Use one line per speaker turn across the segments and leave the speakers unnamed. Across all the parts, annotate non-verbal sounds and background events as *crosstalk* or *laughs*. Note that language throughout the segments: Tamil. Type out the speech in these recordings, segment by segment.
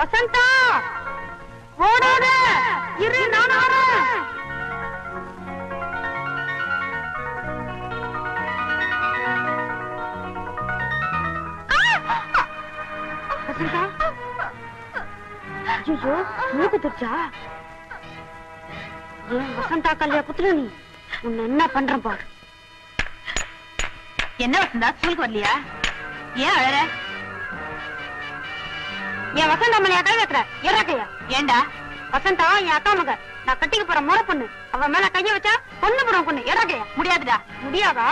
வசந்தா! ஓடாத! இரு நான் ஐயோ மூக்கு துச்சா ஏன் வசந்தா கல்யா குத்துற நீ? உன்னை என்ன பண்றேன் பாரு.
என்ன வசந்தா ஸ்கூலுக்கு வரலையா? ஏன் அழற?
என் வசந்தா மேல கை வைக்கிற இறக்கையா
ஏண்டா?
வசந்தா என் அக்கா மக நான் கட்டிக்க போற முறை பொண்ணு. அவ மேல கைய வச்சா பொண்ணு போற பொண்ணு. இறக்கையா
முடியாதுடா.
முடியாதா?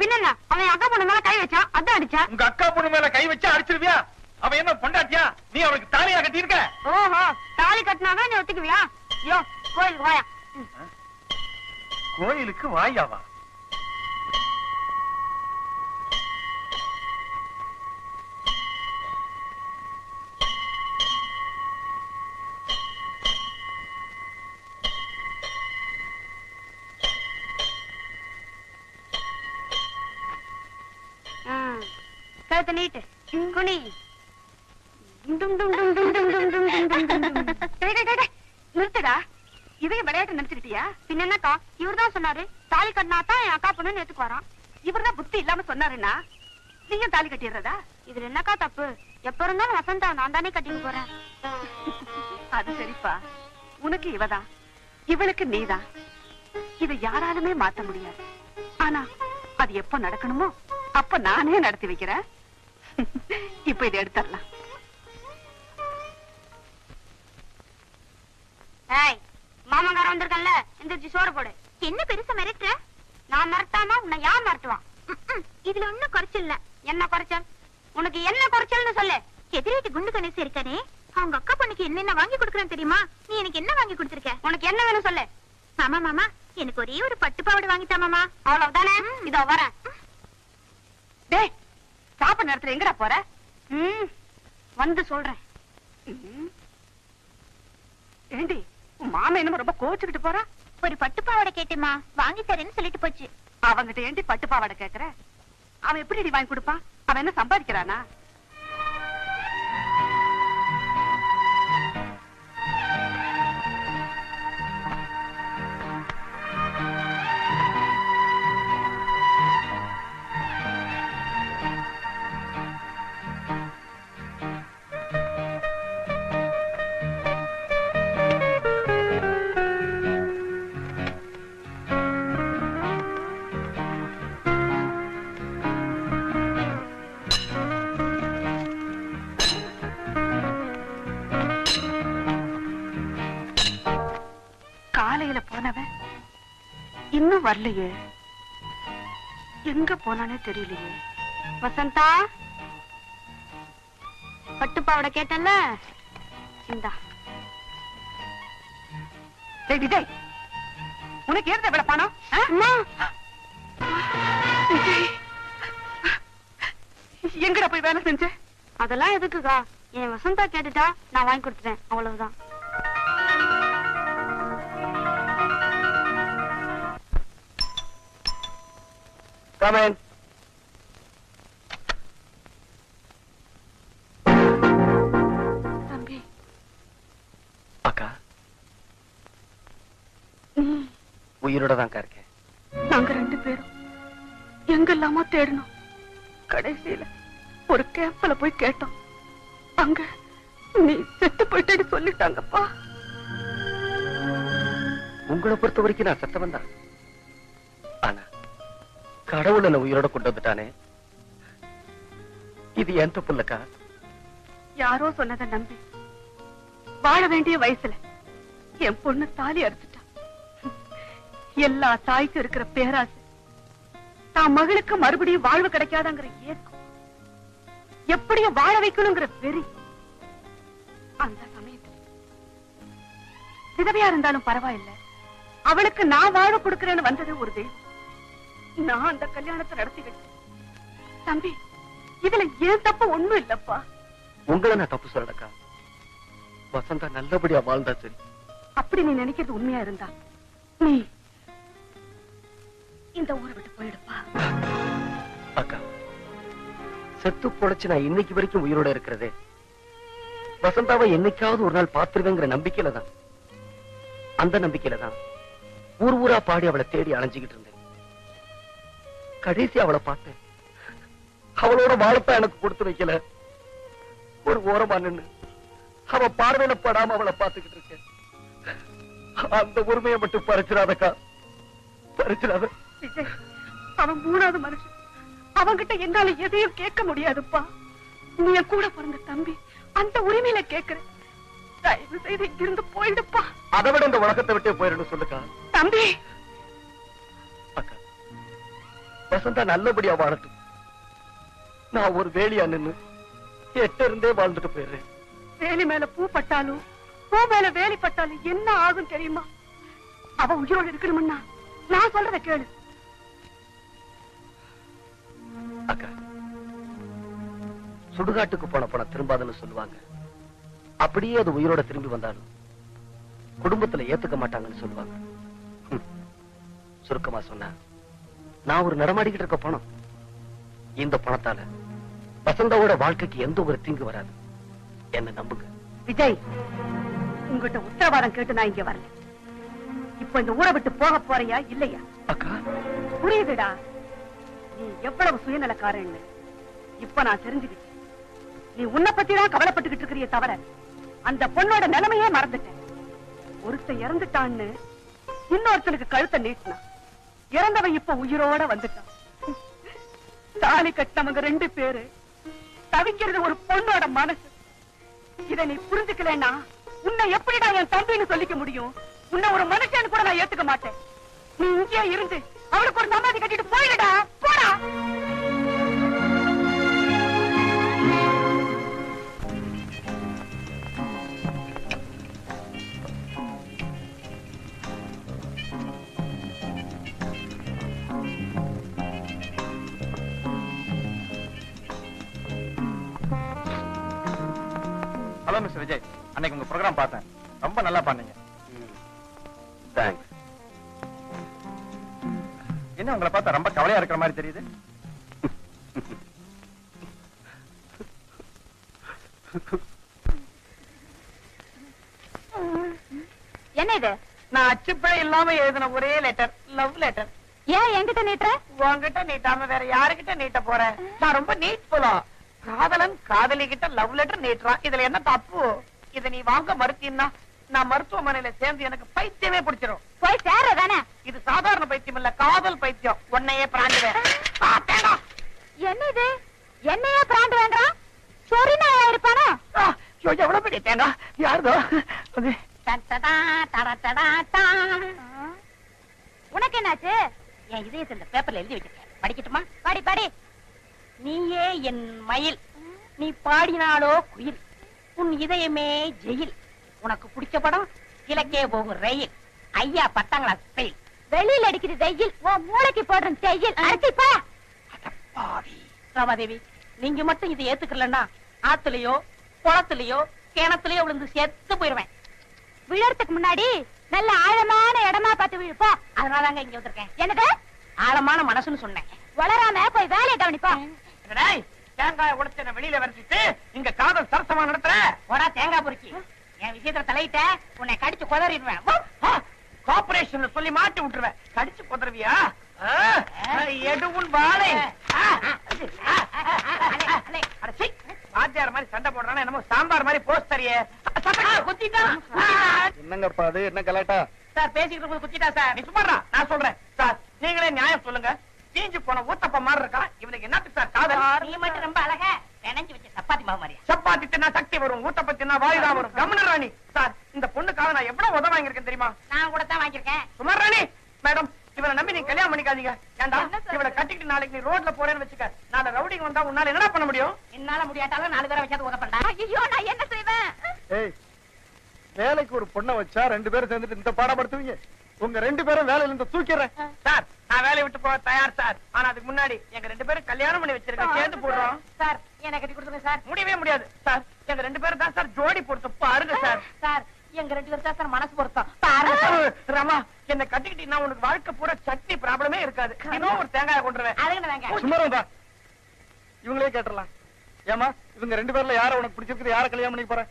பின்ன அவன் அக்கா பொண்ணு மேல கை வச்சான் அதான் அடிச்சா?
உங்க அக்கா பொண்ணு மேல கை வச்சு அடிச்சிருவியா? அவன் என்ன பொண்டாட்டியா? நீ அவனுக்கு தாலியா கட்டியிருக்க?
ஓஹோ தாலி கட்டினாதான் நீ ஒத்துக்குவியா? ஐயோ கோயிலுக்கு வாயா.
கோயிலுக்கு வாயாவா
கழுத்தை நீட்டு குனி நிறுத்துடா இதையும் விளையாட்டு நினைச்சிருக்கியா பின்ன என்னக்கா? இவர் தான் சொன்னாரு தாலி கட்டினா தான் என் அக்கா பொண்ணு நேத்துக்கு வரான்.
இவர்தான் புத்தி இல்லாம சொன்னாருன்னா? நீங்க தாலி கட்டிடுறதா?
இதுல என்னக்கா தப்பு? எப்ப இருந்தாலும் வசந்தா நான் தானே கட்டிக்க போறேன்.
அது சரிப்பா. உனக்கு இவதான். இவளுக்கு நீதான். இதை யாராலுமே மாத்த முடியாது. ஆனா அது எப்ப நடக்கணுமோ அப்ப நானே நடத்தி வைக்கிறேன். இப்ப இதை எடுத்துடலாம்.
ஏய் மாமங்கார வந்திருக்கல எந்திரிச்சு சோறு போடு. என்ன பெருசா மிரட்டுற? நான் மிரட்டாம உன்னை யார் மிரட்டுவான்? இதுல ஒண்ணும் குறைச்சல் இல்ல என்ன குறைச்சல்? உனக்கு என்ன குறைச்சல்னு சொல்லு.
எதிரேட்டு குண்டு கணேசன் இருக்கானே அவங்க அக்கா பொண்ணுக்கு என்னென்ன வாங்கி கொடுக்கறேன் தெரியுமா? நீ எனக்கு என்ன வாங்கி கொடுத்திருக்க?
உனக்கு என்ன வேணும் சொல்லு.
மாமா மாமா எனக்கு ஒரே ஒரு பட்டு பாவாடை வாங்கித்தா மாமா.
அவ்வளவுதானே? இதோ வரேன்.
டேய் சாப்பிட நேரத்துல எங்கடா போற?
வந்து சொல்றேன்.
ஏண்டி மாமா என்னமோ ரொம்ப கோச்சுக்கிட்டு போறா?
ஒரு பட்டு பாவாடை கேட்டேமா வாங்கி தரேன்னு சொல்லிட்டு போச்சு.
அவங்கிட்ட ஏண்டி பட்டு பாவாடை கேக்குற? அவன் எப்படி வாங்கி கொடுப்பான்? அவன் என்ன சம்பாதிக்கிறானா? இன்னும் வரலையே. எங்க போனானே தெரியலையே.
வசந்தா? பட்டு பாவாடை கேட்டல இந்தா.
டேய் விஜய் உனக்கு ஏன் எவ்வளவு பணம்? எங்கடா போய் வேலை செஞ்ச?
அதெல்லாம் எதுக்குக்கா? என் வசந்தா கேட்டுட்டா நான் வாங்கி கொடுத்துட்டேன். அவ்வளவுதான்.
கமன்
தம்பி.
அக்கா. உயிரோட தான்க்கா இருக்கேன்.
நாங்க ரெண்டு பேரும் எங்கெல்லாமோ தேடணும். கடைசியில ஒரு கேம்பல போய் கேட்டோம். அங்க நீ செத்து போயிட்டேன்னு சொல்லிட்டாங்கப்பா.
உங்களை பொறுத்த வரைக்கும் நான் சத்தவன் தான் கடவுள் என்ன உயிரோட கொண்டு வந்துட்டானே? இது என் தப்பு
யாரோ சொன்னதை நம்பி வாழ வேண்டிய வயசுல என் பொண்ணு தாலி அறுத்துட்டான் எல்லா தாய்க்கும் இருக்கிற பேராசை. தான் மகளுக்கு மறுபடியும் வாழ்வு கிடைக்காதாங்கிற ஏக்கம். எப்படியும் வாழ வைக்கணுங்கிற வெறி. அந்த சமயத்தில் விதவையா இருந்தாலும் பரவாயில்ல. அவளுக்கு நான் வாழ கொடுக்கிறேன்னு வந்தது ஒரு தெய்வம். நான் அந்த கல்யாணத்தை நடத்தி வச்சேன் தம்பி இதுல ஏன் தப்பு ஒண்ணும் இல்லப்பா?
உங்களை நான் தப்பு சொல்லலக்கா. வசந்தா நல்லபடியா வாழ்ந்தா சரி.
அப்படி நீ நினைக்கிறது உண்மையா இருந்தா நீ
இந்த ஊரை விட்டு போயிடுப்பா.
அக்கா செத்து பொழைச்சு நான் இன்னைக்கு வரைக்கும் உயிரோட இருக்கிறதே. வசந்தாவை என்னைக்காவது ஒரு நாள் பார்த்திருவேங்கிற நம்பிக்கையில தான் அந்த நம்பிக்கையில தான் ஊர் ஊரா பாடி அவளை தேடி அலைஞ்சுகிட்டு இருந்தேன். கடைசி அவளை பார்த்தேன். அவளோட வாழத்தான் எனக்கு கொடுத்து வைக்கல. ஒரு ஓரமா நின்னு அவ பார்வையில படாம அவளை பார்த்துக்கிட்டு இருக்கேன். அந்த உரிமையை மட்டும் பறிச்சிடாதக்கா. பறிச்சிடாத.
அவன் மூணாவது மனுஷன். அவன்கிட்ட என்னால எதையும் கேட்க முடியாதுப்பா. நீ கூட பிறந்த தம்பி அந்த உரிமையில கேக்குற தயவு செய்து இங்கிருந்து போயிடுப்பா.
அதை விட இந்த உலகத்தை விட்டே போயிடணும் சொல்லுக்கா.
தம்பி
வசந்தா நல்லபடியா வாழட்டும். நான் ஒரு வேலியா நின்னு எட்ட இருந்தே வாழ்ந்துட்டு போயிடுறேன்.
வேலி மேல பூ பட்டாலும் பூ மேல வேலி பட்டாலும் என்ன ஆகும் தெரியுமா? அவ உயிரோடு இருக்கணும்னா நான் சொல்றத கேளு.
அக்கா சுடுகாட்டுக்கு போன பணம் திரும்பாதுன்னு சொல்லுவாங்க. அப்படியே அது உயிரோட திரும்பி வந்தாலும் குடும்பத்துல ஏத்துக்க மாட்டாங்கன்னு சொல்லுவாங்க. சுருக்கமா சொன்னா நான் ஒரு நடமாடிக்கிட்டு இருக்க பணம் இந்த பணத்தால வசந்தாவோட வாழ்க்கைக்கு எந்த ஒரு தீங்கு வராது. என்ன நம்புங்க.
விஜய் உங்ககிட்ட உத்தரவாதம் கேட்டு நான் இங்க வரல. இப்ப இந்த ஊரை விட்டு போக போறியா இல்லையா?
அக்கா?
புரியுதுடா. நீ எவ்வளவு சுயநலக்காரன்னு. இப்ப நான் தெரிஞ்சுக்கிட்டேன். நீ உன்னை பத்தி தான் கவலைப்பட்டுக்கிட்டு இருக்கிறியே தவிர அந்த பொண்ணோட நிலைமையே மறந்துட்டேன். ஒருத்தன் இறந்துட்டான்னு இன்னொருத்தனுக்கு கழுத்தை நீட்டினான். இறந்தவன் இப்ப உயிரோட வந்துட்டான். தாலி கட்டினவங்க ரெண்டு பேரு தவிக்கிறது ஒரு பொண்ணோட மனசு. இத நீ புரிஞ்சுக்கலன்னா உன்னை எப்படிடா என் தம்பின்னு சொல்லிக்க முடியும்? உன்னை ஒரு மனுஷன் கூட நான் ஏத்துக்க மாட்டேன். நீ இங்கேயே இருந்து அவளுக்கு ஒரு சமாதி கட்டிட்டு போயிடுடா போடா.
மாதிரி தெரியுது?
என்ன இது?
நான் அச்சுப்பிழை இல்லாம எழுதின ஒரே லெட்டர் லவ் லெட்டர்
ஏன் என்கிட்ட நீட்டுற?
உன்கிட்ட நீட்டாம வேற யாருகிட்ட நீட்ட போறேன் நான் ரொம்ப நீட் போலாம் காதலன் காதலி கிட்ட லவ் லெட்டர் நீட்டுறான் இதுல என்ன தப்பு? இத நீ வாங்க மறுத்தீன்னா நான் மருத்துவமனையில சேர்ந்து எனக்கு பைத்தியமே பிடிச்சிரும்.
போய் சேர தானே
இது சாதாரண பைத்தியம் இல்ல காதல் பைத்தியம். உன்னையே பிராண்டுவேன். பார்த்தேடா.
என்ன இது என்னையா பிராண்ட் வேண்டாம் சொரி நாயா இருப்பானோ
ஐயோ, எவ்வளவு பெரிய தேங்காய் யாருதோ.
உனக்கு என்னாச்சு
என் இதயத்தை இந்த பேப்பர்ல எழுதி வச்சிருக்கேன். படிக்கட்டுமா?
படி படி.
நீயே என் மயில். நீ பாடினாலோ குயில். உன் இதயமே ஜெயில். உனக்கு பிடிச்ச படம் கிழக்கே போகும் ரயில். ஐயா பத்தாம் கிளாஸ் ஃபெயில்
வெளியில அடிக்குது வெயில் உன் மூளைக்கு போடுறேன் செய்யில் அரைச்சிப்பா
ராமாதேவி நீங்க மட்டும் இதை ஏத்துக்கலன்னா ஆத்துலயோ குளத்துலயோ கிணத்துலயோ விழுந்து செத்து போயிருவேன்.
விழறதுக்கு முன்னாடி நல்ல ஆழமான இடமா பார்த்து விழுப்பா
அதனாலதாங்க இங்க வந்திருக்கேன்.
என்னது
ஆழமான மனசுன்னு சொன்னேன்.
வளராம போய் வேலையை கவனிப்பா.
தேங்காயை உடைச்சு வெளியில வரைச்சிட்டு இங்க காதல் சரசமா நடத்துற?
தேங்காய் பொறுக்கி. என் விஷயத்துல தலையிட்ட உன்னை கடிச்சு குதறிடுவேன்.
கார்பரேஷன் சொல்லி மாட்டி விட்டுருவேன். கடிச்சு குதறவியா? எடுவும் வாழை. வாத்தியார் மாதிரி சண்டை போடுறானா என்னமோ சாம்பார் மாதிரி போஸ்ட் தரியே.
என்னங்கப்பா அது என்ன கலாட்டா?
சார் பேசிக்கிட்டு இருக்கும்போது குத்திட்டா சார்?
நீ சும்மாடா நான் சொல்றேன். சார் நீங்களே நியாயம் சொல்லுங்க. தீஞ்சு போன ஊத்தப்ப மாதிரி இருக்கான் இவனுக்கு என்னத்துக்கு சார் காதல்?
நீ மட்டும் ரொம்ப அழகா நினைஞ்சு வச்ச சப்பாத்தி மாவு மாதிரியா?
சப்பாத்தி தின்னா சக்தி வரும் ஊத்தப்ப தின்னா வாயுதான் வரும். கமன ராணி. சார் இந்த பொண்ணுக்காக நான் எவ்வளவு உதவ வாங்கியிருக்கேன் தெரியுமா?
நான் கூட தான் வாங்கியிருக்கேன்.
சுமார் ராணி மேடம் இவனை நம்பி நீ கல்யாணம் பண்ணிக்காதீங்க. ஏண்டா இவனை கட்டிக்கிட்டு நாளைக்கு நீ ரோட்ல போறேன்னு வச்சுக்க. நாளை ரவுடிங் வந்தா உன்னால என்ன பண்ண முடியும்?
என்னால முடியாட்டாலும் நாலு பேரை வச்சாது உதப்பண்டா
ஐயோ நான் என்ன செய்வேன்?
ஏய் வேலைக்கு ஒரு பொண்ணை வச்சா ரெண்டு பேரும் சேர்ந்துட்டு இந்த பாடப்படுத்துவீங்க. உங்க ரெண்டு பேரும் வேலையில இருந்து தூக்கிறேன்
சார் நான் வேலையை விட்டு போக தயார் சார். ஆனா அதுக்கு முன்னாடி எங்க ரெண்டு பேரும் கல்யாணம் பண்ணி வச்சிருக்கேன் சேர்ந்து போடுறோம்.
சார் என்ன கட்டி கொடுத்துருங்க சார்.
முடியவே முடியாது சார். எங்க ரெண்டு பேரும் தான் சார். ஜோடி பொறுத்து பாருங்க சார்
சார்.
எங்க ரெண்டு பேரும் சார் மனசு பொருத்தம். பாருங்க
ராமா என்ன கட்டிக்கிட்டீங்கன்னா உனக்கு வாழ்க்கை பூரா சட்னி ப்ராப்ளமே இருக்காது. இன்னும் ஒரு தேங்காய் கொண்டுருவேன்
அதுங்க
சும்மா இவங்களே கேட்டுறலாம் ஏமா இவங்க ரெண்டு பேர்ல யார உனக்கு பிடிச்சிருக்குது? யார கல்யாணம் பண்ணிக்க போற?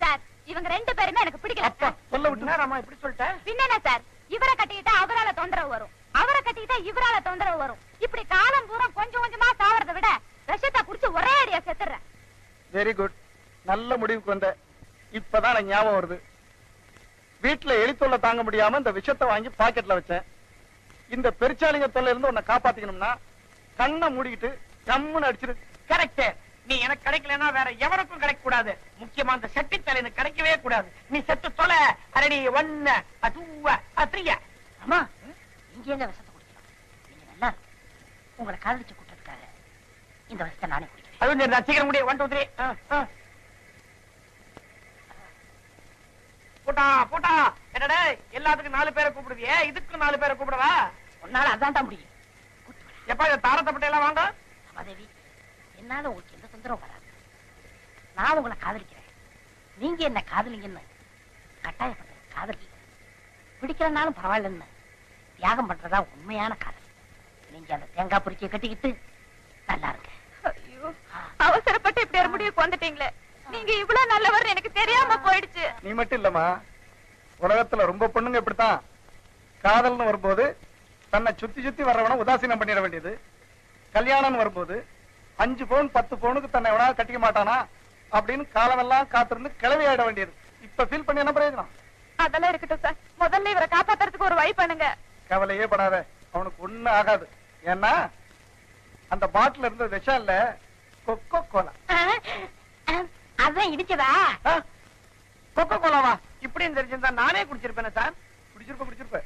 சார் இவங்க ரெண்டு பேருமே எனக்கு பிடிக்கல
அப்பா சொல்ல விட்டு
என்ன ராமா இப்படி சொல்லிட்டேன்
பின்ன சார்? இவரை கட்டிக்கிட்டா அவரால தொந்தரவு வரும். அவரை கட்டிக்கிட்டா இவரால தொந்தரவு வரும். இப்படி காலம் பூரா கொஞ்சம் கொஞ்சமா சாவறதை விட விஷத்தை குடிச்சு ஒரே அடியா செத்துறேன்
வெரி குட் நல்ல முடிவுக்கு வந்த. இப்பதான் ஞாபகம் வருது. வீட்டுல எலி தொல்லை தாங்க முடியாம இந்த விஷத்தை வாங்கி பாக்கெட்ல வச்சேன். இந்த பெருச்சாளிங்க தொல்லை இருந்து உன்னை காப்பாத்திக்கணும்னா கண்ணை மூடிக்கிட்டு கம்முன்னு அடிச்சிரு.
கரெக்ட் நீ எனக்கு கிடைக்கலன்னா வேற எவருக்கும் கிடைக்க கூடாது முக்கியமா அந்த செட்டி தலைனுக்கு கிடைக்கவே கூடாது. நீ செத்து தொலை. அரடி ஒன்னு அதுவ அத்ரிய
அம்மா இங்க எங்க விஷத்தை குடிக்கலாம் நீங்க நல்லா உங்களை காதலிச்சு இந்த விஷத்தை நானே குடிக்கிறேன்.
அது சரி, சீக்கிரம் முடியும் ஒன் டூ த்ரீ போட்டா போட்டா. என்னடா எல்லாத்துக்கும் நாலு பேரை கூப்பிடுவியே? இதுக்கு நாலு பேரை கூப்பிடவா?
உன்னால அதான் முடியும்.
எப்பா இந்த தாரத்தப்பட்ட எல்லாம் வாங்க?
ரமாதேவி என்னால உங்களுக்கு எந்த தொந்தரவும் வராது. நான் உங்களை காதலிக்கிறேன். நீங்க என்ன காதலிங்கன்னு கட்டாயப்படுற காதல் இல்லை. பிடிக்கலனாலும் பரவாயில்லன்னு தியாகம் பண்றதா உண்மையான காதல். நீங்க அந்த தேங்காய் பொறிச்சியை கட்டிக்கிட்டு நல்லா இருங்க.
அவசரப்பட்டு இப்படி ஒரு முடிவுக்கு வந்துட்டீங்களே. நீங்க இவ்வளவு நல்லவர் எனக்கு தெரியாம போயிடுச்சு.
நீ மட்டும் இல்லம்மா. உலகத்துல ரொம்ப பொண்ணுங்க இப்படித்தான். காதல்னு வரும்போது தன்னை சுத்தி சுத்தி வர்றவன உதாசீனம் பண்ணிட வேண்டியது. கல்யாணம்னு வரும்போது அஞ்சு பவுன் பத்து பவுனுக்கு தன்னை எவனா கட்டிக்க மாட்டானா? அப்படின்னு காலமெல்லாம் காத்திருந்து கிளவி ஆயிட வேண்டியது. இப்ப ஃபீல் பண்ணி என்ன பிரயோஜனம்?
அதெல்லாம் இருக்கட்டும் சார் முதல்ல இவரை காப்பாத்துறதுக்கு ஒரு வழி பண்ணுங்க.
கவலையே படாத. அவனுக்கு ஒண்ணு ஆகாது. ஏன்னா அந்த பாட்டில் இருந்த விஷம் இல்ல. கொக்கோ கோலா
அதான் இடிச்சதா?
கொக்கோ கோலாவா இப்படின்னு தெரிஞ்சிருந்தா நானே குடிச்சிருப்பேனே சார்.
குடிச்சிருப்ப குடிச்சிருப்ப.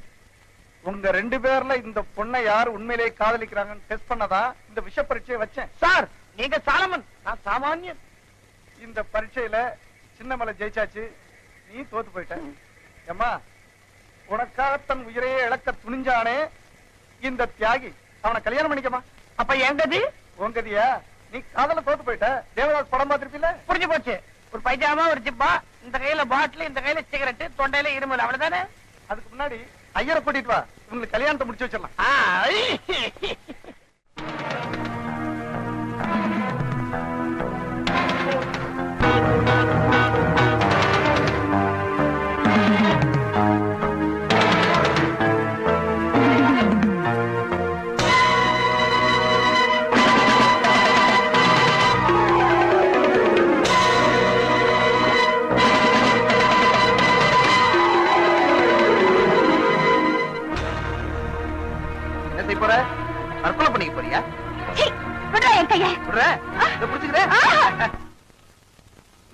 உங்க ரெண்டு பேர்ல இந்த பொண்ணை யார் உண்மையிலேயே காதலிக்கிறாங்கன்னு டெஸ்ட் பண்ணதா? இந்த விஷ பரீட்சையை வச்சேன்.
சார் நீங்க சாலமன். நான் சாமானியன்.
இந்த பரீட்சையில சின்னமலை ஜெயிச்சாச்சு. நீ தோத்து போயிட்ட. ஏம்மா உனக்காக தன் உயிரையே இழக்க துணிஞ்சானே இந்த தியாகி. அவனை கல்யாணம் பண்ணிக்கமா
அப்ப எங்கது?
உங்கதியா நீ காதல தோத்து போயிட்ட? தேவதாஸ் படம் பார்த்திருப்பீல
புரிஞ்சு போச்சு. ஒரு பைஜாமா ஒரு ஜிப்பா இந்த கையில பாட்டில் இந்த கையில சிகரெட் தொண்டையில இருமல் அவ்வளவுதானே?
அதுக்கு முன்னாடி ஐயரை கூட்டிட்டு வா. உங்களுக்கு கல்யாணத்தை முடிச்சு வச்சிடலாம்.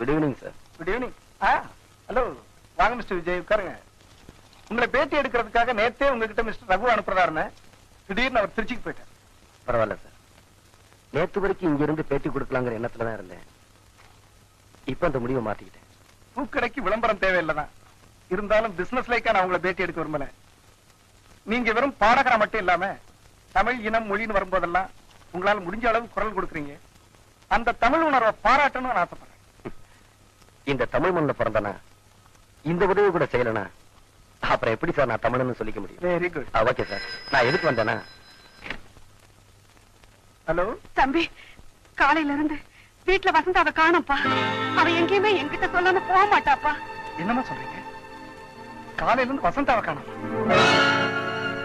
Good evening sir
good evening hello வாங்க மிஸ்டர் விஜய் உட்காருங்க. உங்களை பேட்டி எடுக்கிறதுக்காக நேத்தே உங்ககிட்ட மிஸ்டர் ரகு அனுப்புறதா இருந்தேன். திடீர்னு அவர் திருச்சிக்கு போயிட்டார்.
பரவாயில்ல சார் நேத்து வரைக்கும் இங்க இருந்து பேட்டி கொடுக்கலாங்கிற எண்ணத்துல தான் இருந்தேன். இப்ப அந்த முடிவை மாத்திக்கிட்டேன்.
பூக்கடைக்கு விளம்பரம் தேவையில்லைதான். இருந்தாலும் பிசினஸ் லைக்கா நான் உங்களை பேட்டி எடுக்க விரும்பல. நீங்க வெறும் பாடகரா மட்டும் இல்லாம தமிழ் இனம் மொழின்னு வரும்போதெல்லாம் உங்களால முடிஞ்ச அளவு குரல் கொடுக்குறீங்க. அந்த தமிழ் உணர்வை பாராட்டணும்னு நான் ஆசைப்படுறேன்.
இந்த தமிழ் மண்ணில பிறந்தனா? இந்த உதவி கூட செய்யலனா? அப்புறம் எப்படி சார் நான் தமிழன்னு சொல்லிக்க முடியும்?
வெரி குட்
ஓகே சார் நான் எதுக்கு வந்தேனா?
ஹலோ
தம்பி காலையில இருந்து வீட்டுல வசந்தாவை காணோம்ப்பா. அவ எங்கேயுமே என்கிட்ட சொல்லாம போக மாட்டாப்பா.
என்னமா சொல்றீங்க? காலையில இருந்து வசந்தாவை காணோம்.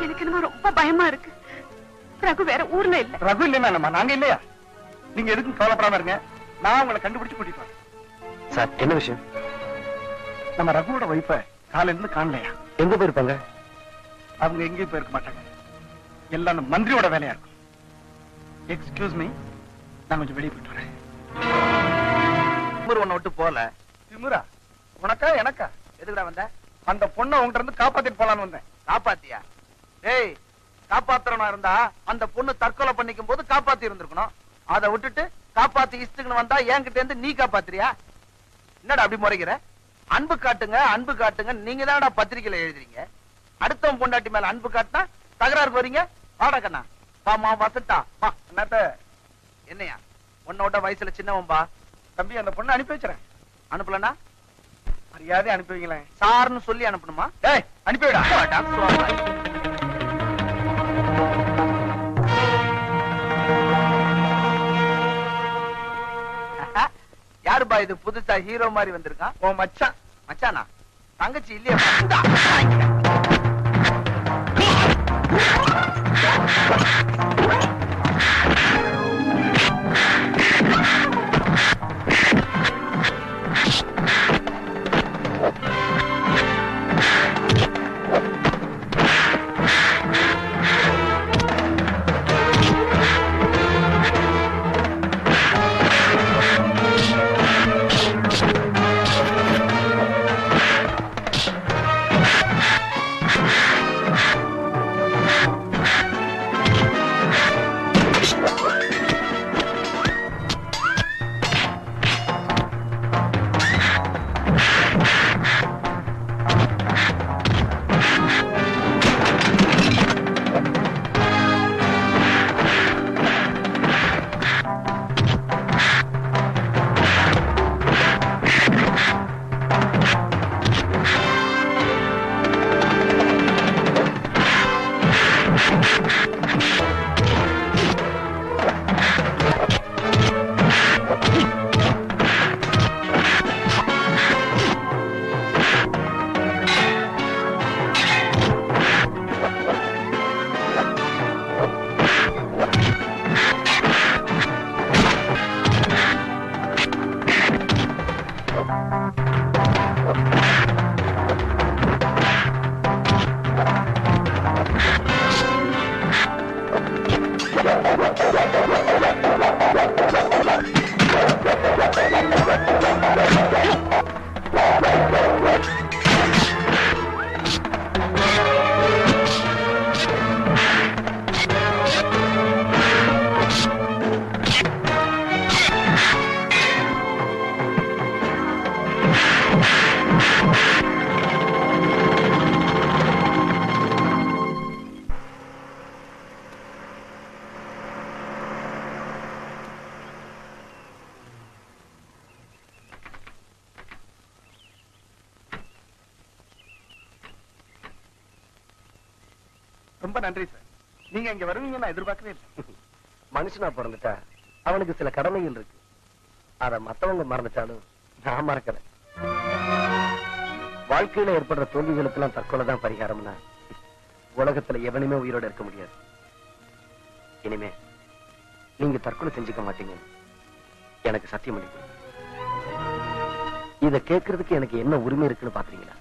எனக்கு என்னமோ ரொம்ப பயமா இருக்கு. ரகு வேற ஊர்ல இல்ல.
ரகு இல்லைன்னா என்னம்மா? நாங்க இல்லையா? நீங்க எதுக்கும் கவலைப்படாம இருங்க. நான் உங்களை கண்டுபிடிச்சு கூட்டிட்டு வரேன்.
சார் என்ன விஷயம்?
நம்ம ரகுவோட வைஃப காலையில இருந்து காணலையா?
எங்க போயிருப்பாங்க?
அவங்க எங்கேயும் போயிருக்க மாட்டாங்க. எல்லாம் மந்திரியோட வேலையா இருக்கும். எக்ஸ்கியூஸ் மீ நான் கொஞ்சம் வெளியே போயிட்டு வரேன்.
உன்னை விட்டு போல
திமுரா? உனக்கா எனக்கா?
எதுக்குடா வந்த?
அந்த பொண்ணை உங்ககிட்ட இருந்து காப்பாத்திட்டு போலான்னு வந்தேன்.
காப்பாத்தியா? ஏய் காப்பாத்துறனா இருந்தா அந்த பொண்ணு தற்கொலை பண்ணிக்கும் போது காப்பாத்தி இருந்திருக்கணும். அதை விட்டுட்டு காப்பாத்தி இஷ்டத்துக்குன்னு வந்தா என்கிட்ட இருந்து நீ காப்பாத்துறியா? என்னடா அப்படி முறைக்கிற? அன்பு காட்டுங்க அன்பு காட்டுங்க. நீங்க தான்டா பத்திரிக்கையில எழுதுறீங்க. அடுத்தவன் பொண்டாட்டி மேல அன்பு காட்டினா தகராறுக்கு வரீங்க? வாடா கண்ணா. பாமா வசட்டா வா
என்னத்த?
என்னையா? உன்னோட வயசுல சின்னவன்பா
தம்பி அந்த பொண்ணை அனுப்பி வச்சுறேன்.
அனுப்பலனா?
மரியாதை அனுப்பி வைங்களேன்.
சார்னு சொல்லி அனுப்பணுமா?
டேய் அனுப்பி விடா
இது புதுசா ஹீரோ மாதிரி வந்திருக்கான்
உன் மச்சான்.
மச்சானா? தங்கச்சி இல்லையா? இந்தா, வாங்கிக்க.
நான் எதிர்பார்க்கவே இல்லை.
மனுஷனா பிறந்துட்டா அவனுக்கு சில கடமைகள் இருக்கு. அத மத்தவங்க மறந்துட்டாலும் நான் மறக்கிறேன். வாழ்க்கையில ஏற்படுற தோல்விகளுக்கு எல்லாம் தற்கொலை தான் பரிகாரம்னா உலகத்துல எவனுமே உயிரோட இருக்க முடியாது. இனிமே நீங்க தற்கொலை செஞ்சுக்க மாட்டீங்க. எனக்கு சத்தியம் பண்ணி இத கேட்கறதுக்கு எனக்கு என்ன உரிமை இருக்குன்னு பாக்குறீங்களா?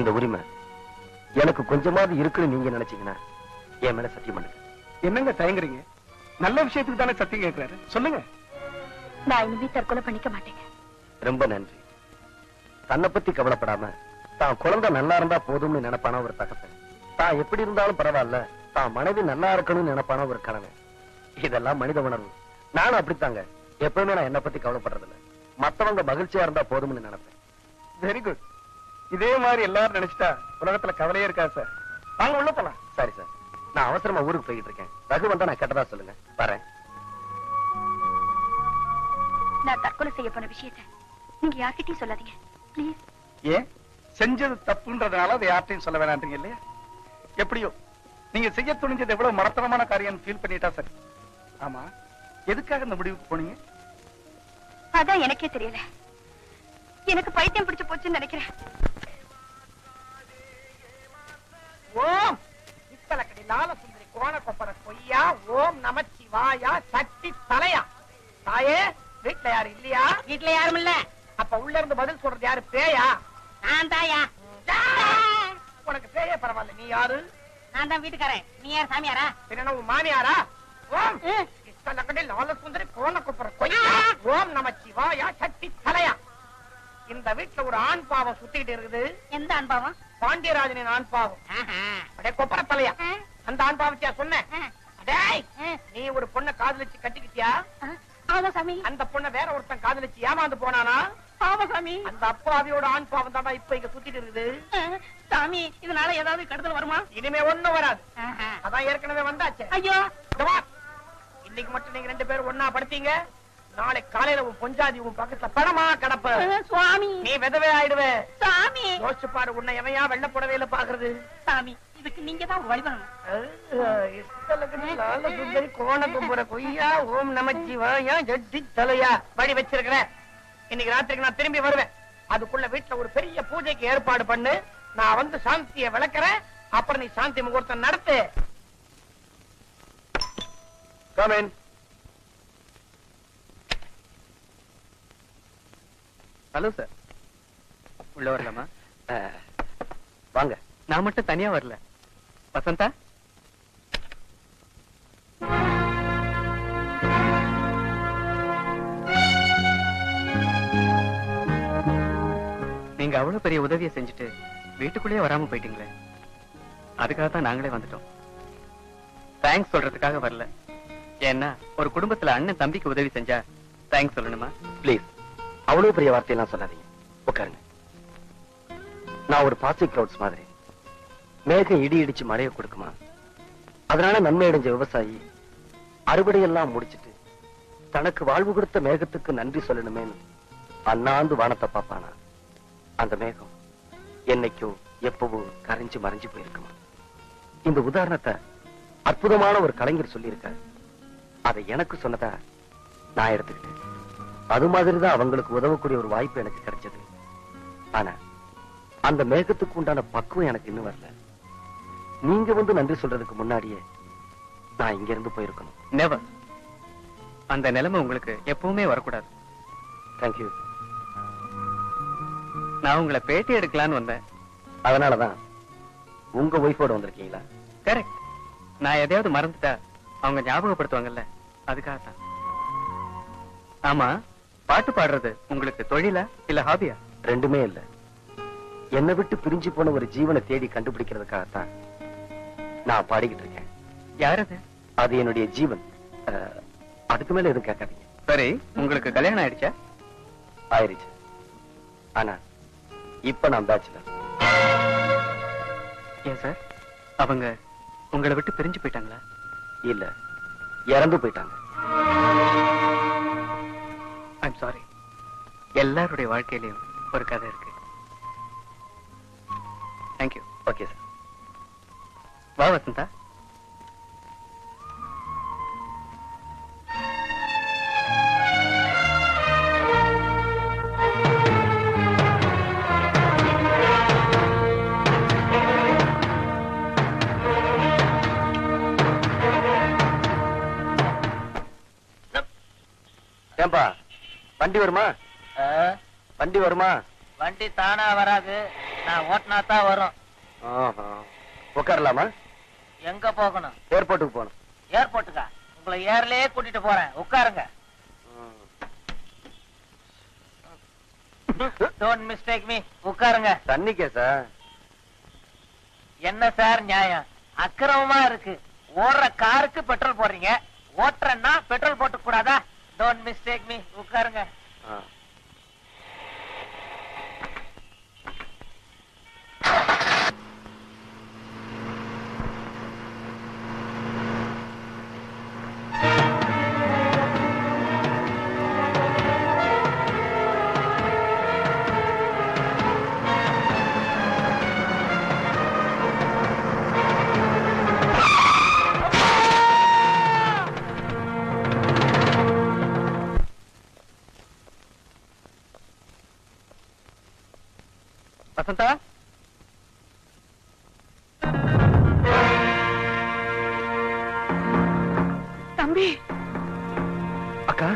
இந்த உரிமை எனக்கு கொஞ்சமாவது இருக்குன்னு நீங்க நினைச்சீங்கன்னா என் மேல சத்தியம் பண்ணுங்க.
என்னங்க தயங்குறீங்க? நல்ல விஷயத்துக்கு தானே சத்தியம் கேட்கிறாரு சொல்லுங்க.
நான் இனிமே தற்கொலை பண்ணிக்க மாட்டேங்க.
ரொம்ப நன்றி. தன்னை பத்தி கவலைப்படாம தான் குழந்தை நல்லா இருந்தா போதும்னு நினைப்பான ஒரு தகப்பன். தான் எப்படி இருந்தாலும் பரவாயில்ல தான் மனைவி நல்லா இருக்கணும்னு நினைப்பான ஒரு கணவன். இதெல்லாம் மனித உணர்வு. நானும் அப்படித்தாங்க. எப்பவுமே நான் என்ன பத்தி கவலைப்படுறதில்ல. மத்தவங்க மகிழ்ச்சியா இருந்தா போதும்னு நினைப்பேன்.
வெரி குட் இதே மாதிரி எல்லாரும் நினைச்சிட்டா உலகத்துல கவலையே இருக்காது சார். வாங்க உள்ள போலாம்.
சரி சார். நான் அவசரமா ஊருக்கு போயிட்டு இருக்கேன். ரகு வந்தா நான் கேட்டதா சொல்லுங்க. வரேன்.
நான் தற்கொலை செய்ய போன விஷயத்தை நீங்க யார்கிட்டயும் சொல்லாதீங்க. ப்ளீஸ்
ஏன்? செஞ்சது தப்புன்றதுனால அதை யார்ட்டையும் சொல்ல வேணான்றீங்க இல்லையா? எப்படியோ நீங்க செய்ய துணிஞ்சது எவ்வளவு மடத்தனமான காரியம் ஃபீல் பண்ணிட்டா சார். ஆமா. எதுக்காக இந்த முடிவுக்கு போனீங்க?
அதான் எனக்கே தெரியல. எனக்கு பைத்தியம் பிடிச்சு போச்சுன்னு நினைக்கிறேன்.
ஓம்! இத்தலக்கடி லாலசுந்தரி கோண கொப்பர கொய்யா ஓம் நமச்சிவாயா சக்தி தலையா. தாயே வீட்ல யாரு இல்லையா?
வீட்டுல யாரும் இல்ல.
அப்ப உள்ள இருந்து பதில் சொல்றது யாரு? பேயா?
நான் தாயா.
உனக்கு பேயே பரவாயில்ல. நீ யாரு?
நான் தான் வீட்டுக்காரன். நீ யார் சாமியாரா?
என்ன உன் மாமியாரா? ஓம்! இத்தலக்கடி லாலசுந்தரி கோண கொப்பர கொய்யா ஓம் நமச்சிவாயா சக்தி தலையா. இந்த வீட்டுல ஒரு ஆண் பாவம் சுத்திட்டு இருக்குது.
எந்த அனுபவம்
பாண்டியராஜனின் ஆண் பாவம். கொப்பர தலையா அந்த ஆண் பாவத்தியா சொன்ன? நீ ஒரு பொண்ணை காதலிச்சு கட்டிக்கிட்டியா? அந்த பொண்ணை வேற ஒருத்தன் காதலிச்சு ஏமாந்து போனானா?
ஆமா சாமி.
அந்த அப்பாவியோட ஆண் பாவம் இப்ப இங்க சுத்திட்டு இருக்குது.
சாமி இதனால ஏதாவது கெடுதல் வருமா?
இனிமே ஒண்ணும் வராது. அதான் ஏற்கனவே வந்தாச்சே.
ஐயோ.
இன்னைக்கு மட்டும் நீங்க ரெண்டு பேரும் ஒன்னா படுத்தீங்க. நாளை காலையில உன் பொஞ்சாதி உன் பக்கத்துல பணமா கிடப்ப.
சுவாமி.
நீ விதவே ஆயிடுவே.
சாமி
யோசிச்சு பாரு உன்னை எவையா வெள்ள புடவையில பாக்குறது
சாமி இதுக்கு நீங்க தான் வழி பண்ணணும்
சுந்தரி கோண கும்புற கொய்யா ஓம் நமச்சிவாயா ஜட்டி தலையா வழி வச்சிருக்கிறேன் இன்னைக்கு ராத்திரிக்கு நான் திரும்பி வருவேன். அதுக்குள்ள வீட்டுல ஒரு பெரிய பூஜைக்கு ஏற்பாடு பண்ணு. நான் வந்து சாந்தியை விளக்குறேன். அப்புறம் நீ சாந்தி முகூர்த்தம் நடத்து.
Come in.
ஹலோ சார் உள்ள வரலாமா
வாங்க.
நான் மட்டும் தனியா வரல. வசந்தா? நீங்க அவ்வளவு பெரிய உதவியை செஞ்சுட்டு வீட்டுக்குள்ளேயே வராம போயிட்டீங்களே. அதுக்காக தான் நாங்களே வந்துட்டோம். தேங்க்ஸ் சொல்றதுக்காக வரல. ஏன்னா ஒரு குடும்பத்துல அண்ணன் தம்பிக்கு உதவி செஞ்சா தேங்க்ஸ் சொல்லணுமா?
ப்ளீஸ் அவ்வளவு பெரிய வார்த்தையெல்லாம் சொல்லாதீங்க. உட்காருங்க. நான் ஒரு பாசிக் கிளவுட்ஸ் மாதிரி. மேகம் இடி இடிச்சு மழையை கொடுக்குமா? அதனால நன்மை அடைஞ்ச விவசாயி அறுவடையெல்லாம் முடிச்சிட்டு தனக்கு வாழ்வு கொடுத்த மேகத்துக்கு நன்றி சொல்லணுமேன்னு அண்ணாந்து வானத்தை பாப்பானா அந்த மேகம் என்னைக்கோ எப்பவோ கரைஞ்சு மறைஞ்சு போயிருக்குமா? இந்த உதாரணத்தை அற்புதமான ஒரு கலைஞர் சொல்லியிருக்காரு. அதை எனக்கு சொன்னதா நான் எடுத்துக்கிட்டேன். அது மாதிரிதான் அவங்களுக்கு உதவக்கூடிய ஒரு வாய்ப்பு எனக்கு கிடைச்சது. ஆனா அந்த மேகத்துக்கு உண்டான பக்குவம் எனக்கு இன்னும் வரல. நீங்க வந்து நன்றி சொல்றதுக்கு முன்னாடியே நான் இங்க இருந்து போயிருக்கணும்.
நெவர் அந்த நிலைமை உங்களுக்கு எப்பவுமே வரக்கூடாது.
தேங்க்யூ
நான் உங்களை பேட்டி எடுக்கலான்னு வந்தேன்.
அதனாலதான் உங்க ஒய்ஃபோட வந்திருக்கீங்களா?
கரெக்ட் நான் எதையாவது மறந்துட்டா அவங்க ஞாபகப்படுத்துவாங்கல்ல அதுக்காகத்தான். ஆமா பாட்டு பாடுறது உங்களுக்கு தொழிலா இல்ல ஹாபியா
ரெண்டுமே இல்ல. என்னை விட்டு பிரிஞ்சு போன ஒரு ஜீவனை தேடி கண்டுபிடிக்கிறதுக்காகத்தான் நான் பாடிக்கிட்டு இருக்கேன்.
யார் அது?
என்னுடைய ஜீவன். அதுக்கு மேல எதுவும் கேட்காதீங்க.
சரி உங்களுக்கு கல்யாணம் ஆயிடுச்சா?
ஆயிருச்சு ஆனா இப்ப நான் பேச்சுலர்
ஏன் சார்? அவங்க உங்களை விட்டு பிரிஞ்சு போயிட்டாங்களா?
இல்ல இறந்து போயிட்டாங்க.
ஐம் சாரி எல்லாருடைய வாழ்க்கையிலயும் ஒரு கதை இருக்கு. தேங்க்யூ
ஓகே சார்
வா வசந்தா.
ஏன்பா? வண்டி வருமா? வண்டி வருமா?
வண்டி தானா வராது. நான் ஓட்டினா தான் வரும்.
உட்காரலாமா?
எங்க போகணும்?
ஏர்போர்ட்டுக்கு போகணும்.
ஏர்போர்ட்டுக்கா? உங்களை ஏர்லயே கூட்டிட்டு போறேன். உட்காருங்க. டோன்ட் மிஸ்டேக் மீ உட்காருங்க.
தண்ணி கேசா
என்ன சார் நியாயம்? அக்கிரமமா இருக்கு. ஓடுற காருக்கு பெட்ரோல் போடுறீங்க. ஓட்டுறேன்னா பெட்ரோல் போட்டு கூடாதா? டோன்ட் மிஸ்டேக் மீ உட்காருங்க
ஆ.
வசந்தா?
தம்பி.
அக்கா.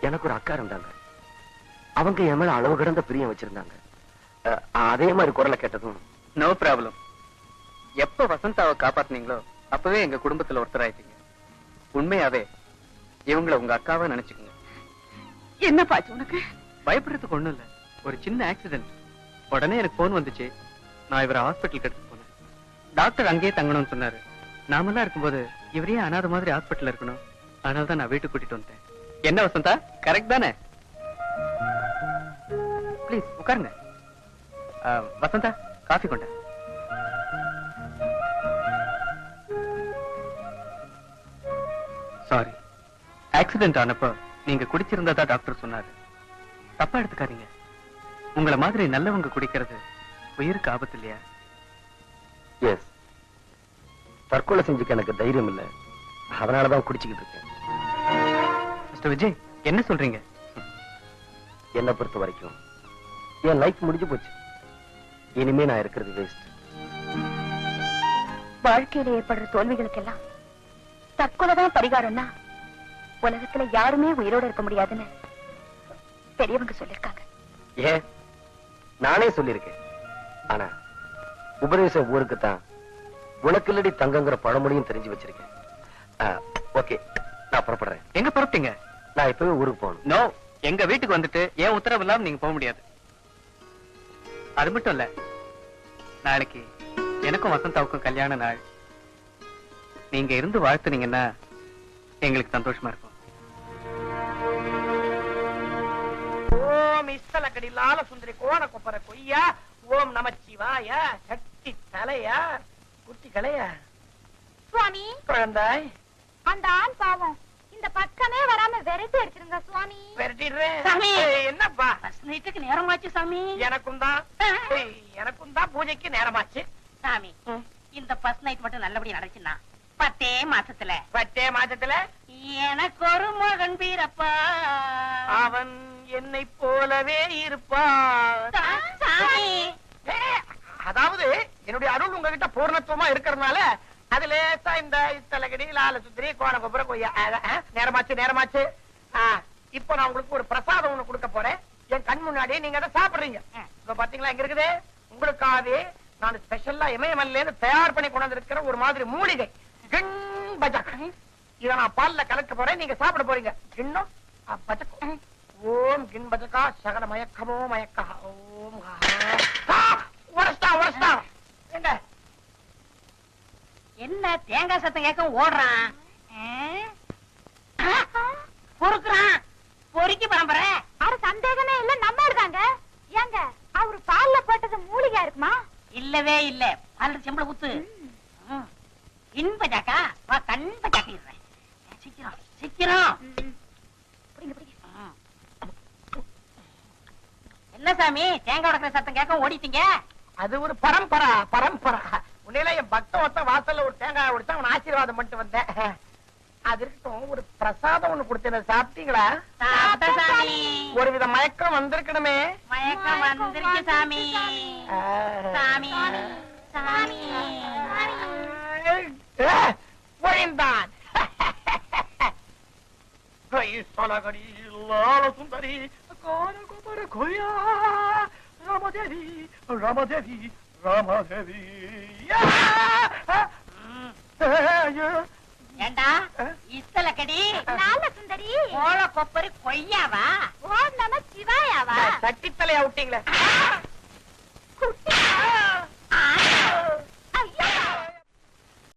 எனக்கு ஒரு அக்கா இருந்தாங்க. அவங்க என் மேல அளவு கடந்த பிரியம் வச்சிருந்தாங்க. அதே மாதிரி குரலை கேட்டதும்
நோ ப்ராப்ளம். எப்ப வசந்தாவை காப்பாத்துனீங்களோ அப்பவே எங்க குடும்பத்துல ஒருத்தர் ஆயிட்டீங்க உண்மையாவே இவங்கள உங்க அக்காவா நினைச்சுக்கோங்க.
என்ன பாச்சு உனக்கு?
பயப்படுறதுக்கு ஒண்ணும் இல்ல. ஒரு சின்ன ஆக்சிடென்ட் உடனே எனக்கு போன் வந்துச்சு. நான் இவரை ஹாஸ்பிட்டலுக்கு எடுத்து போனேன். டாக்டர் அங்கேயே தங்கணும்னு சொன்னாரு. நாமெல்லாம் இருக்கும்போது இவரே அனாத மாதிரி ஹாஸ்பிட்டல் இருக்கணும். அதனால தான் நான் வீட்டுக்கு கூட்டிட்டு வந்தேன் என்ன வசந்தா? கரெக்ட் தானே? ப்ளீஸ் உட்காருங்க. வசந்தா காஃபி கொண்ட ஆக்சிடென்ட் ஆனப்போ நீங்க குடிச்சிருந்ததா டாக்டர் சொன்னாரு. தப்பா எடுத்துக்காதீங்க. உங்கள மாதிரி நல்லவங்க குடிக்கிறது உயிருக்கு ஆபத்து இல்லையா?
எஸ் தற்கொலை செஞ்சுக்க எனக்கு தைரியம் இல்ல. அதனாலதான் குடிச்சுக்கிட்டு இருக்கேன்.
மிஸ்டர் விஜய் என்ன சொல்றீங்க?
என்னை பொறுத்த வரைக்கும் என் லைஃப் முடிஞ்சு போச்சு. இனிமே நான் இருக்கிறது வேஸ்ட்
வாழ்க்கையில ஏற்படுற தோல்விகளுக்கெல்லாம் தற்கொலைதான் பரிகாரம்னா உலகத்துல யாருமே உயிரோட இருக்க முடியாதுன்னு பெரியவங்க சொல்லிருக்காங்க.
ஏன்? நானே சொல்லியிருக்கேன். ஆனா உபதேசம் ஊருக்கு தான் உனக்குள்ளடி தங்கங்கிற பழமொழியும் தெரிஞ்சு வச்சிருக்கேன். ஓகே நான் புறப்படுறேன்.
எங்க புறப்பட்டீங்க?
நான் இப்பவே ஊருக்கு போகணும்.
நோ எங்க வீட்டுக்கு வந்துட்டு ஏன் உத்தரவு இல்லாம நீங்க போக முடியாது. அது மட்டும் இல்ல நாளைக்கு எனக்கும் வசந்தாவுக்கும் கல்யாண நாள். நீங்க இருந்து வாழ்த்துனீங்கன்னா எங்களுக்கு சந்தோஷமா இருக்கும்.
லால சுந்தரி கோண கொப்பர கொய்யா ஓம் நமச்சிவாய சக்தி தலையா குட்டி கலையா.
சுவாமி.
குழந்தாய்
அந்த ஆண் பாவம். இந்த பக்கமே வராம விரட்டி எடுத்துருங்க சுவாமி.
விரட்டிடுறேன்
சாமி.
என்னப்பா?
பஸ் நைட்டுக்கு நேரமாச்சு சாமி.
எனக்கும் தான். எனக்கும் தான் பூஜைக்கு நேரமாச்சு.
சாமி இந்த பஸ் நைட் மட்டும் நல்லபடியா நடச்சுன்னா பத்தே மாசத்துல.
பத்தே மாசத்துல?
எனக்கு ஒரு மகன் பீரப்பா
அவன் என்னை போலவே இருப்பான். அதாவது என்னுடைய அருள் உங்ககிட்ட பூர்ணத்துவமா இருக்கிறதுனால அது லேசா இந்த இத்தலகடி லால சுத்திரி கோண கொப்புற கொய்யா நேரமாச்சு நேரமாச்சு. இப்போ நான் உங்களுக்கு ஒரு பிரசாதம் ஒண்ணு கொடுக்க போறேன். என் கண் முன்னாடி நீங்க அதை சாப்பிடுறீங்க. இப்ப பாத்தீங்களா இங்க இருக்குது? உங்களுக்காகவே நான் ஸ்பெஷலா இமயமல்ல தயார் பண்ணி கொண்டு வந்திருக்கிற ஒரு மாதிரி மூலிகை. இத நான் பால்ல கலக்க போறேன். நீங்க சாப்பிட போறீங்க. பஜக். ஓம் கிண் பஜகா சகல மயக்கமோ மயக்கா. ஓம் உடைச்சிட்டான். ஏங்க
என்ன? தேங்காய் சத்தம் கேட்க ஓடுறான்? பொறுக்குறான். பொறுக்கி பரம்பரை.
அட சந்தேகமே இல்ல. நம்ம தாங்க ஏங்க அவரு பால்ல போட்டது மூலிகா இருக்குமா?
இல்லவே இல்ல. பால் செம்பள குத்து. இன்ப ஜாக்கா வா கண்ப ஜாக்கிடுறேன் சீக்கிரம் சீக்கிரம். என்ன சாமி தேங்காய் உடக்கிற சத்தம் கேட்க ஓடிட்டீங்க?
அது ஒரு பரம்பரா பரம்பரா. உன்னையில என் பக்த ஒத்த வாசல்ல ஒரு தேங்காய் உடைச்சா அவன் ஆசீர்வாதம் பண்ணிட்டு வந்தேன். அது இருக்கட்டும் ஒரு பிரசாதம் ஒண்ணு கொடுத்தேன் சாப்பிட்டீங்களா? ஒரு வித மயக்கம் வந்திருக்கணுமே.
மயக்கம் வந்துருச்சு சாமி. சாமி சாமி.
ஏ, ஒழிந்தான் ஈஸ்வரகடி *laughs* லால சுந்தரி கோர கோபர கொய்யா ராமதேவி ராமதேவி ராமதேவி.
ஏண்டா? இத்தல கடி
நால சுந்தரி.
கோல கொப்பரி கொய்யாவா?
ஓம் நம சிவாயாவா?
சட்டித்தலையா விட்டீங்களே.
ஆ,